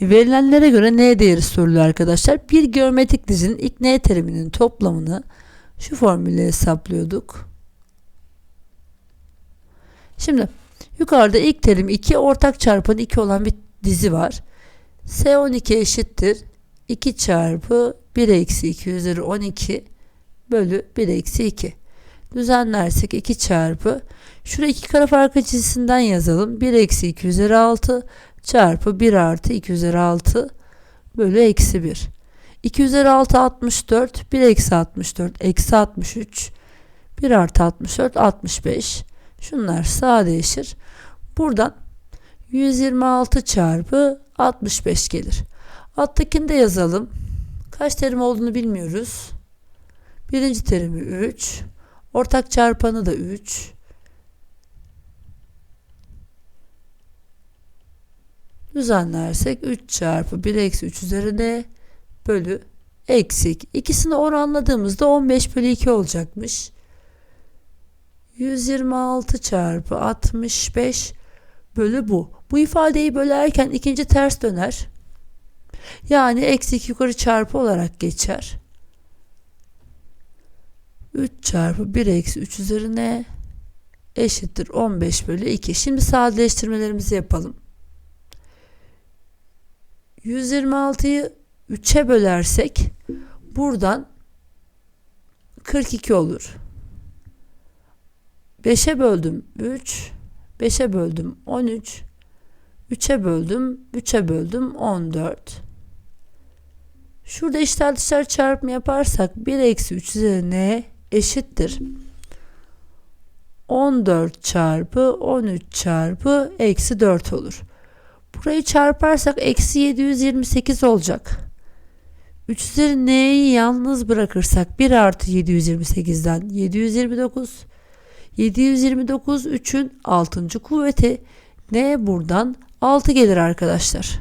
Verilenlere göre n değeri soruluyor arkadaşlar. Bir geometrik dizinin ilk n teriminin toplamını şu formülle hesaplıyorduk. Şimdi yukarıda ilk terim 2 ortak çarpanı 2 olan bir dizi var. S12 eşittir 2 çarpı 1 eksi 2 üzeri 12 bölü 1 eksi 2. Düzenlersek 2 çarpı şuraya 2 kare farkı cinsinden yazalım. 1 eksi 2 üzeri 6 çarpı 1 artı 2 üzeri 6 bölü eksi 1. 2 üzeri 6 64 1 eksi 64 eksi 63 1 artı 64 65 şunlar sadeleşir. Buradan 126 çarpı 65 gelir. Alttakini de yazalım. Kaç terim olduğunu bilmiyoruz. Birinci terimi 3. Ortak çarpanı da 3. Düzenlersek 3 çarpı 1 eksi 3 üzerine bölü eksik. İkisini oranladığımızda 15 bölü 2 olacakmış. 126 çarpı 65 bölü bu. Bu ifadeyi bölerken ikinci ters döner. Yani eksi 2 yukarı çarpı olarak geçer. 3 çarpı 1 eksi 3 üzerine eşittir 15 bölü 2. Şimdi sadeleştirmelerimizi yapalım. 126'yı 3'e bölersek buradan 42 olur. 5'e böldüm 3, 5'e böldüm 13, 3'e böldüm, 3'e böldüm 14. Şurada içler dışlar çarpımı yaparsak 1 eksi 3 üzerine eşittir. 14 çarpı 13 çarpı eksi 4 olur. Burayı çarparsak eksi 728 olacak. 3 üzeri n'yi yalnız bırakırsak 1 artı 728'den 729 729 3'ün 6. kuvveti n buradan 6 gelir arkadaşlar.